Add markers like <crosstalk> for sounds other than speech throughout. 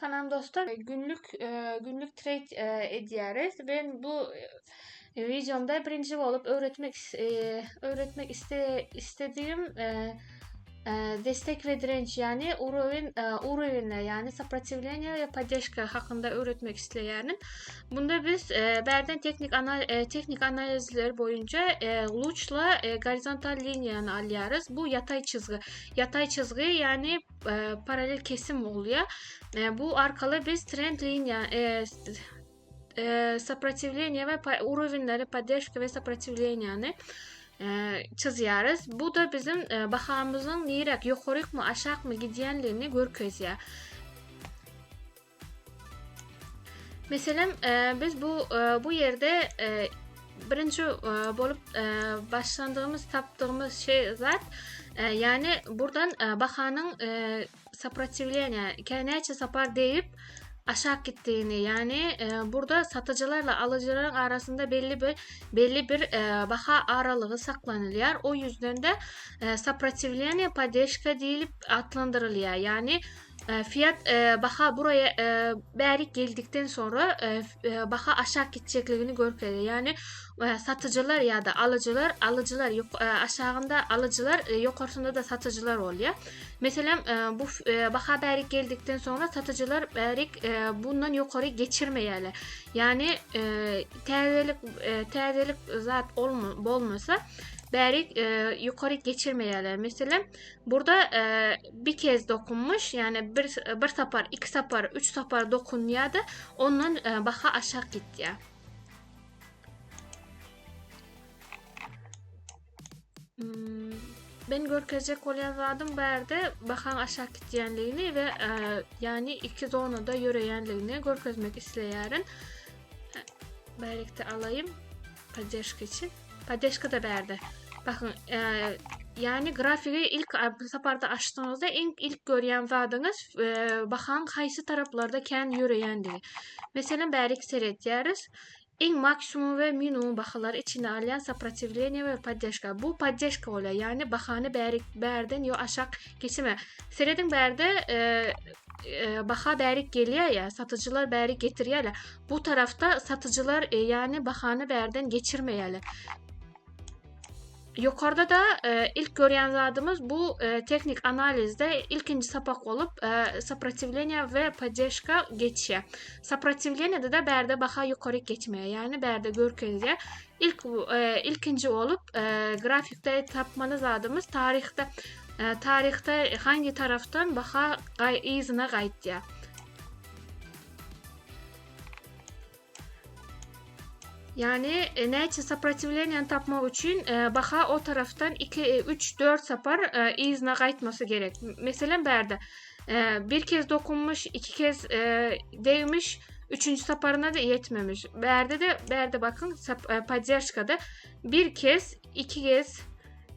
Tamam dostlar günlük e, günlük trade e, ediyoruz. Ben bu e, videomda birinci olup öğretmek e, öğretmek iste, istediğim e, e, destek ve direnç yani uровень e, уровеньler yani сопротивление ve поддержка hakkında öğretmek isteyenim. Bunda biz e, berden teknik anal e, teknik analizler boyunca e, Luch'la e, horizontal linyanı alıyoruz. Bu yatay çizgi. Yatay çizgi yani e, paralel kesim oluyor. E, bu arkalı biz trend linya e, e, сопротивление ve pa- уровеньleri поддержка ve сопротивлениянı e, çiziyoruz. Bu da bizim e, bakamızın nirek yukarı mı aşağı mı gidiyenlerini görkezüyor. Mesela e, biz bu e, bu yerde e, birinci e, bolup e, başlandığımız taptığımız şey zat e, yani buradan e, bakanın e, сопротивление keneçe sapar deyip aşağı gittiğini yani e, burada satıcılarla alıcıların arasında belli bir belli bir e, baha aralığı saklanılıyor. O yüzden de e, сопротивление поддержка deyilip adlandırılıyor. Yani e, fiyat e, baha buraya e, berik geldikten sonra e, e, baha aşağı gideceklerini görkeliyor. Yani e, satıcılar ya da alıcılar alıcılar yok, e, aşağında alıcılar e, yukarısında da satıcılar oluyor. Mesela e, bu e, baha berik geldikten sonra satıcılar berik e, bundan yukarı geçirmeyeli. Yani e, terdelik e, terdelik zat olma, olmasa bərik e, yukarı geçirmeyələr. Mesela burada e, bir kez dokunmuş, yani bir, bir sapar, iki sapar, üç sapar dokunuyordu. Ondan e, baxa aşağı gitti. Hmm, ben görkezecek olan vardım berde bakan aşağı gitdiyenliğini ve e, yani iki zonada yöreyenliğini görkezmek isteyerin. Berlikte alayım. Padeşka için. Padeşka da berdi. Bakın e, yani grafiği ilk saparda açtığınızda en ilk görüyen vadınız e, bakan kaysı taraflarda kendi yürüyendir. Mesela bərik seyret yeriz. En maksimum ve minimum bakılar içine alayan saprativleniye ve poddeşka. Bu poddeşka oluyor. Yani bakanı bərik, bərdən yo aşağı geçime. Seyredin bərdə e, e baha bərik geliyor ya, satıcılar bərik getiriyorlar. Bu tarafta satıcılar e, yani bahanı bərdən geçirmeyeli. Yukarıda da e, ilk gören adımız bu e, teknik analizde ilkinci sapak olup e, saprotivleniya ve poddeşka geçişe. Saprotivleniya da berde baha yukarı geçmeye yani berde görkezge ilk e, ilkinci olup e, grafikte tapmanız adımız tarihte e, tarihte hangi taraftan baha gay, izine gayt. Yani e, ne için сопротивление tapmak için e, baha o taraftan 2 3 4 sapar e, izine kayıtması gerek. Mesela berde e, bir kez dokunmuş, iki kez e, değmiş, üçüncü saparına da yetmemiş. Berde de berde bakın sap, e, поддержкa'da bir kez, iki kez,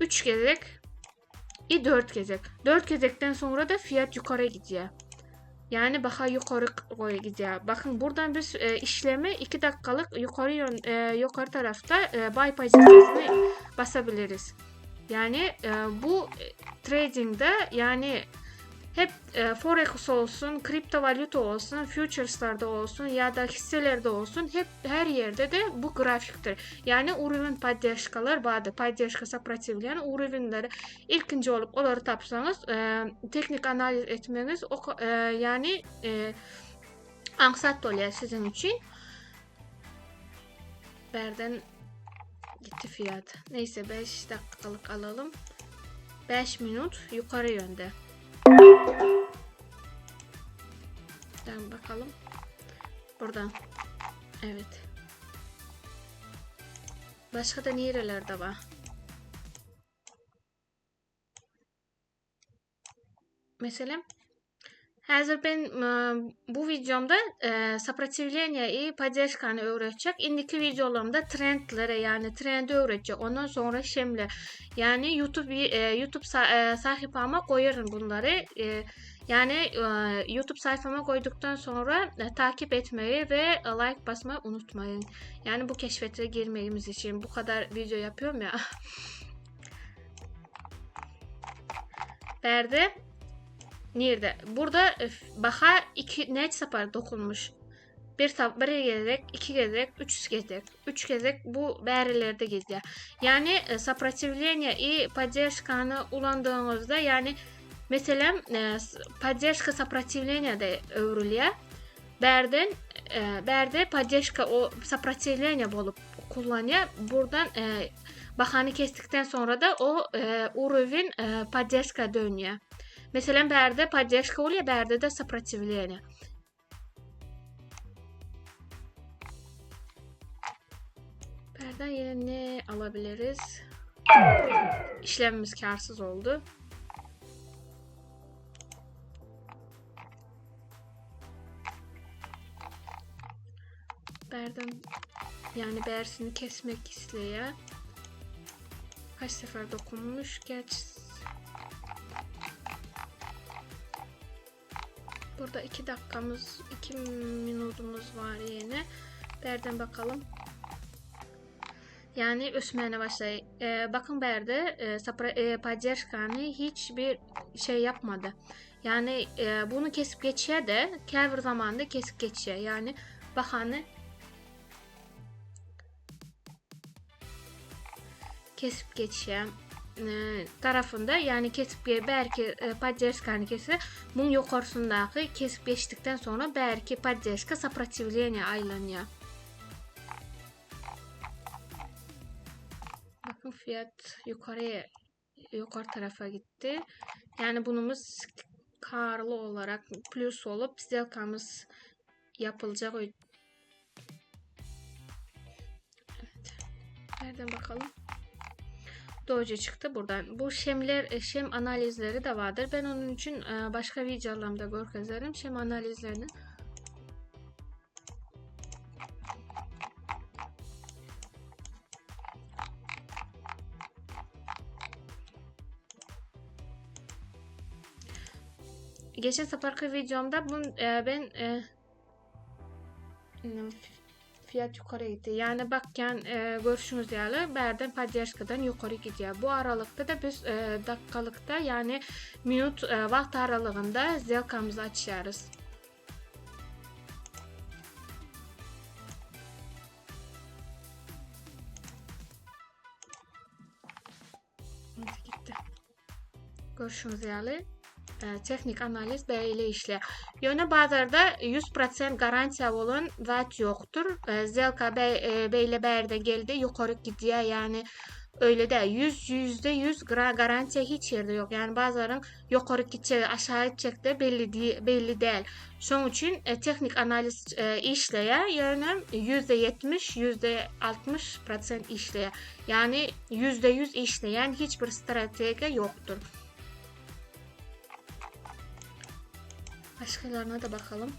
üç gezek, i dört gezek. Dört gezekten sonra da fiyat yukarı gidiyor. Yani baha yukarı koya gidiyor. Bakın buradan biz e, işlemi 2 dakikalık yukarı yön, e, yukarı tarafta e, buy pozisyonuna basabiliriz. Yani e, bu e, trading'de yani hep e, forex olsun, kripto valuta olsun, futures'larda olsun ya da hisselerde olsun hep her yerde de bu grafiktir. Yani uровень поддержкалар vardı. Поддержка сопротивления уровеньleri ilkinci olup onları tapsanız e, teknik analiz etmeniz o, e, yani e, angsat oluyor sizin için. Berden gitti fiyat. Neyse 5 dakikalık alalım. 5 minut yukarı yönde. Buradan bakalım. Buradan. Evet. Başka da nerelerde var? Mesela Hazır ben e, bu videomda e, сопротивление и поддержканы öğretecek. İndiki videolarımda trendlere yani trendi öğretecek. Ondan sonra şimdi yani YouTube e, YouTube sa e, sayfama koyarım bunları. E, yani e, YouTube sayfama koyduktan sonra e, takip etmeyi ve e, like basmayı unutmayın. Yani bu keşfete girmemiz için bu kadar video yapıyorum ya. <laughs> ah. Berde Nerede? Burada e, baha iki ne sefer dokunmuş. Bir tab bir gezek, iki gezek, üç gezek, üç gezek bu bärilerde geziyor. Yani e, сопротивление и поддержканы ulandığınızda yani mesela e, s- поддержка сопротивление de övrülüyor. Berden e, berde поддержка o сопротивление bolup kullanıyor. Buradan e, bahanı kestikten sonra da o e, urovень e, поддержка dönüyor. Mesela berde поддержка oluyor, berde de сопротивление. Berden yine ne alabiliriz? İşlemimiz karsız oldu. Berden yani bersini kesmek isteyen kaç sefer dokunmuş geç burada iki dakikamız iki minutumuz var yine berden bakalım yani ösmene başlay. Ee, bakın berde e, sapra, e, поддержканы hiçbir şey yapmadı. Yani e, bunu kesip geçiyor de kevr zamanda kesip geçiyor. Yani bakanı kesip geçiyor e, tarafında yani kesip ge- belki e, поддержканы kese bunun yukarısındaki kesip geçtikten sonra belki поддержка сопротивление aylanıyor. Bakın fiyat yukarıya yukarı tarafa gitti. Yani bunumuz karlı olarak plus olup сделкамız yapılacak. o- Evet. Nereden bakalım? Doge çıktı buradan. Bu şemler, e, şem analizleri de vardır. Ben onun için e, başka videolarımda görkezlerim. Şem analizlerini. Geçen seferki videomda bun, e, ben e, fiyat yukarı gitti. Yani bakın e, görüşümüz yerler berden podyashkadan yukarı gidiyor. Bu aralıkta da biz e, dakikalıkta yani minut e, vakt aralığında zelkamızı açarız. Görüşümüz yerler. E, texnik analiz böyle işler. Yani bazılarda 100% garantiya olan zat yoktur. E, Zelka e, beyle berde geldi yukarı gidiyor yani öyle de 100 yüzde 100 gra- garantiya hiç yerde yok. Yani bazıların yukarı gidecek aşağı gidecek de belli değil, belli değil. Şunun için e, teknik analiz e, işleye yani yüzde 70 yüzde 60% işleye. Yani yüzde 100 işleyen hiçbir strateji yoktur. Başkalarına da bakalım.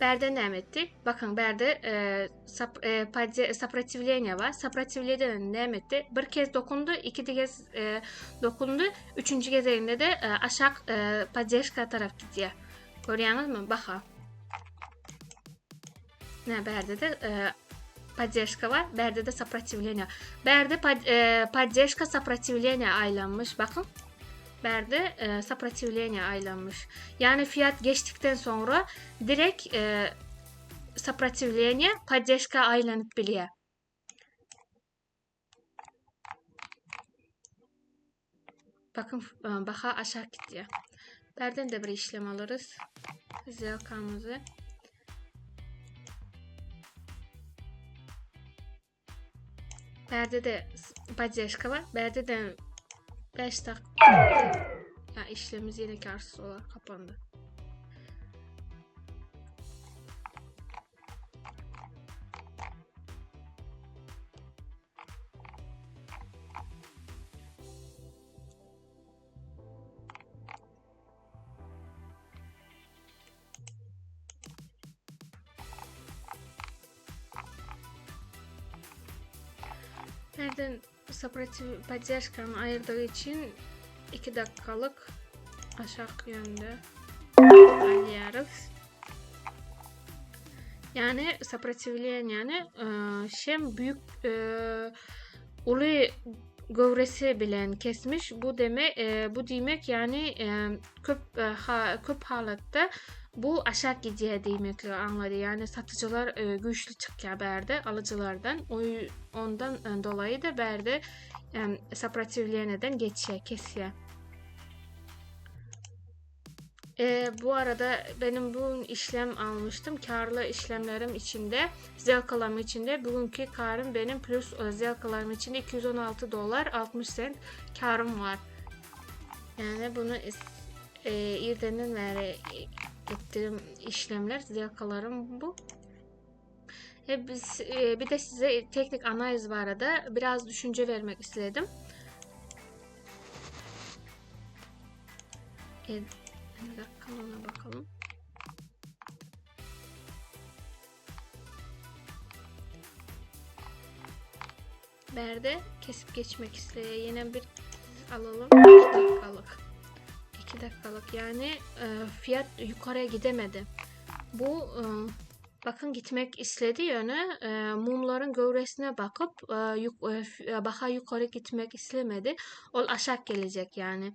Berde ne ettik? Bakın berde e, sap, e, padze- сопротивление var. Сопротивление ne etti? Bir kez dokundu, iki kez e, dokundu. Üçüncü gezerinde de e, aşağı e, поддержка taraf gidiyor. Görüyorsunuz mu? Bakın. Ne berde de e, поддержка var. Berde de сопротивление. Berde под, e, поддержка сопротивление aylanmış. Bakın. Berde e, сопротивление aylanmış. Yani fiyat geçtikten sonra direkt e, сопротивление поддержка aylanıp biliyor. Bakın e, baha aşağı gidiyor. Berden de bir işlem alırız. Zelkamızı. Berde de поддержка var. Berde de 5 dakika. Ya işlemimiz yine karsız olarak kapandı. Nereden Sapratif поддержканы ayırdığı için 2 dakikalık aşağı yönde ayarız. Yani сопротивление yani e, şem büyük e, ulu gövresi bilen kesmiş. Bu deme e, bu demek yani e, köp e, ha, köp halatta bu aşağı gidiyor demekle anladı. Yani satıcılar e, güçlü çıkıyor berde alıcılardan. O ondan e, dolayı da berde e, saprativleneden geçiyor, kesiyor. E, bu arada benim bu işlem almıştım. Karlı işlemlerim içinde, zelkalarım içinde. Bugünkü karım benim plus e, zelkalarım içinde 216 dolar 60 sent karım var. Yani bunu e, İrden'den beri ettiğim işlemler, zelkalarım bu. E, biz, e, bir de size teknik analiz var arada biraz düşünce vermek istedim. E, bir dakika ona bakalım. Berde kesip geçmek isteyen yine bir alalım. 2 dakikalık. 2 dakikalık yani e, fiyat yukarıya gidemedi. Bu e, bakın gitmek istedi yöne e, mumların gövresine bakıp e, yuk, e, baka yukarı gitmek istemedi. O aşağı gelecek yani.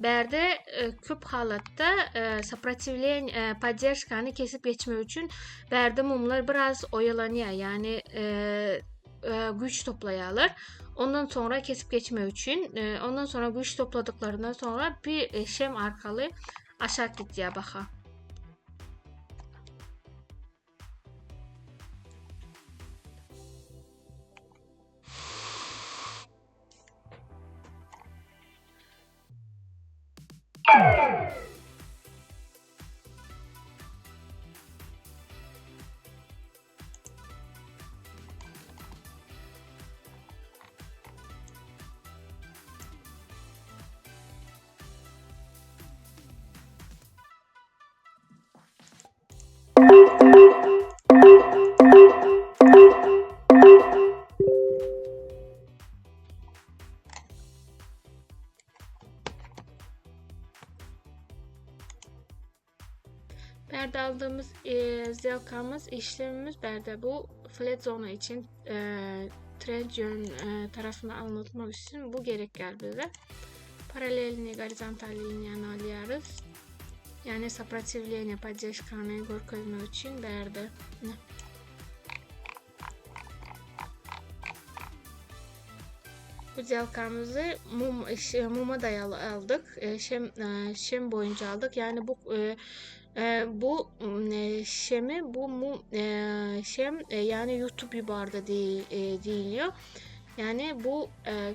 Berde e, küp halatta e, saprativleyen e, поддержканы kesip geçme için berde mumlar biraz oyalanıyor yani e, e, güç toplayalar. Ondan sonra kesip geçme için e, ondan sonra güç topladıklarından sonra bir e, şem arkalı aşağı gidiyor baka. e, zelkamız, işlemimiz berde bu flat zone için e, trend yön e, tarafını anlatmak için bu gerek gel bize. Paralelini, horizontal linyanı alıyoruz. Yani сопротивление поддержканы görkezme için berde. Ne? Bu zelkamızı mum, şey, muma dayalı aldık. E, şem, e, şem boyunca aldık. Yani bu e, bu e, şemi bu mu e, şem e, yani YouTube yubarda değil e, değiliyor. Yani bu e,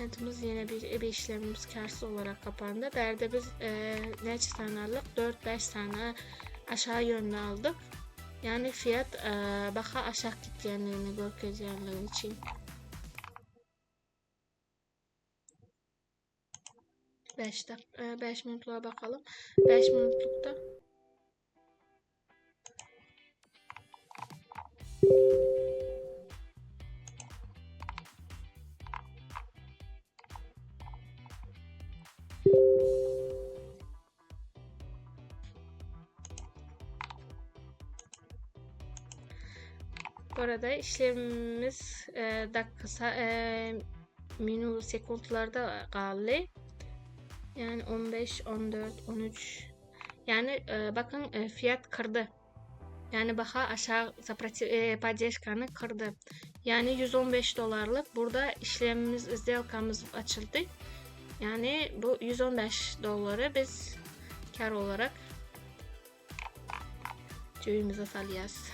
Yatımız yine bir, bir işlemimiz karsız olarak kapandı. Berde biz e, neç tane aldık? 4-5 tane aşağı yönlü aldık. Yani fiyat e, baka aşağı gitkenlerini görkezyenler için. 5 dakika 5 minutluğa bakalım. 5 minutlukta Bu arada işlemimiz e, dakika e, minut sekundlarda kaldı. Yani 15, 14, 13. Yani e, bakın e, fiyat kırdı. Yani baka aşağı e, поддержканы kırdı. Yani 115 dolarlık burada işlemimiz, сделкамız açıldı. Yani bu 115 doları biz kar olarak cebimize salacağız.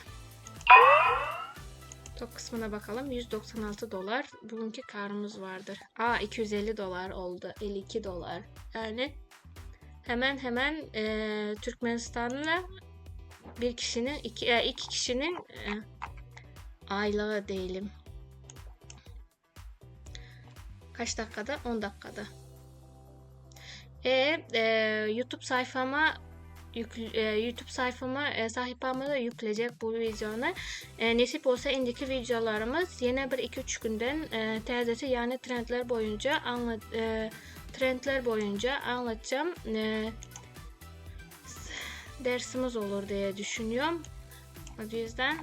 Tok kısmına bakalım. 196 dolar. Bugünkü karımız vardır. Aa 250 dolar oldu. 52 dolar. Yani hemen hemen e, Türkmenistan'la bir kişinin iki, e, iki kişinin e, aylığı değilim. Kaç dakikada? 10 dakikada. E, e, YouTube sayfama yükle, e, YouTube sayfama e, sayfama da yükleyecek bu videonu. E, nasip olsa indiki videolarımız yine bir 2-3 günden e, tezesi yani trendler boyunca anlat e, trendler boyunca anlatacağım. E, dersimiz olur diye düşünüyorum. O yüzden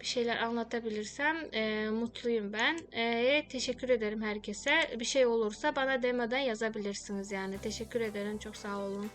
bir şeyler anlatabilirsem e, mutluyum ben. E, teşekkür ederim herkese. Bir şey olursa bana demeden yazabilirsiniz yani. Teşekkür ederim. Çok sağ olun.